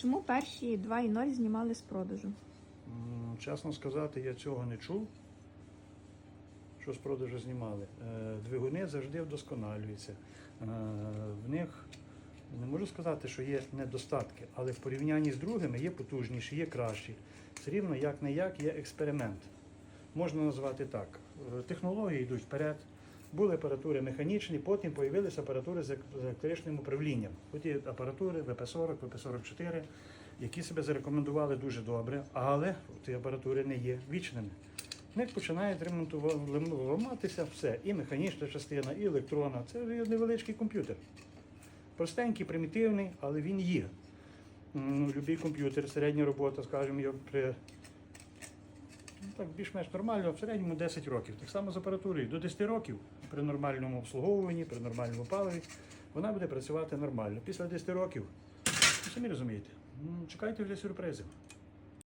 Чому перші 2.0 знімали з продажу? Чесно сказати, я цього не чув. Що з продажу знімали. Е, Двигуни завжди вдосконалюються. Е, В них не можу сказати, що є недостатки, але в порівнянні з другими є потужніші, є кращі. Все рівно як не як є експеримент. Можна назвати так. Е, Технології йдуть вперед. Були апаратури механічні, потім з'явилися апаратури з електричним управлінням. От є апаратури ВП-40, ВП-44, які себе зарекомендували дуже добре, але ті апаратури не є вічними. В них починають ламатися все, і механічна частина, і електронна. Це невеличкий комп'ютер. Простенький, примітивний, але він є. М, Любий комп'ютер, середня робота, скажімо, при ну, так, більш-менш нормально, в середньому 10 років. Так само з апаратурою. До 10 років при нормальному обслуговуванні, при нормальному паливі, вона буде працювати нормально. Після 10 років, ви самі розумієте, чекайте вже сюрпризів.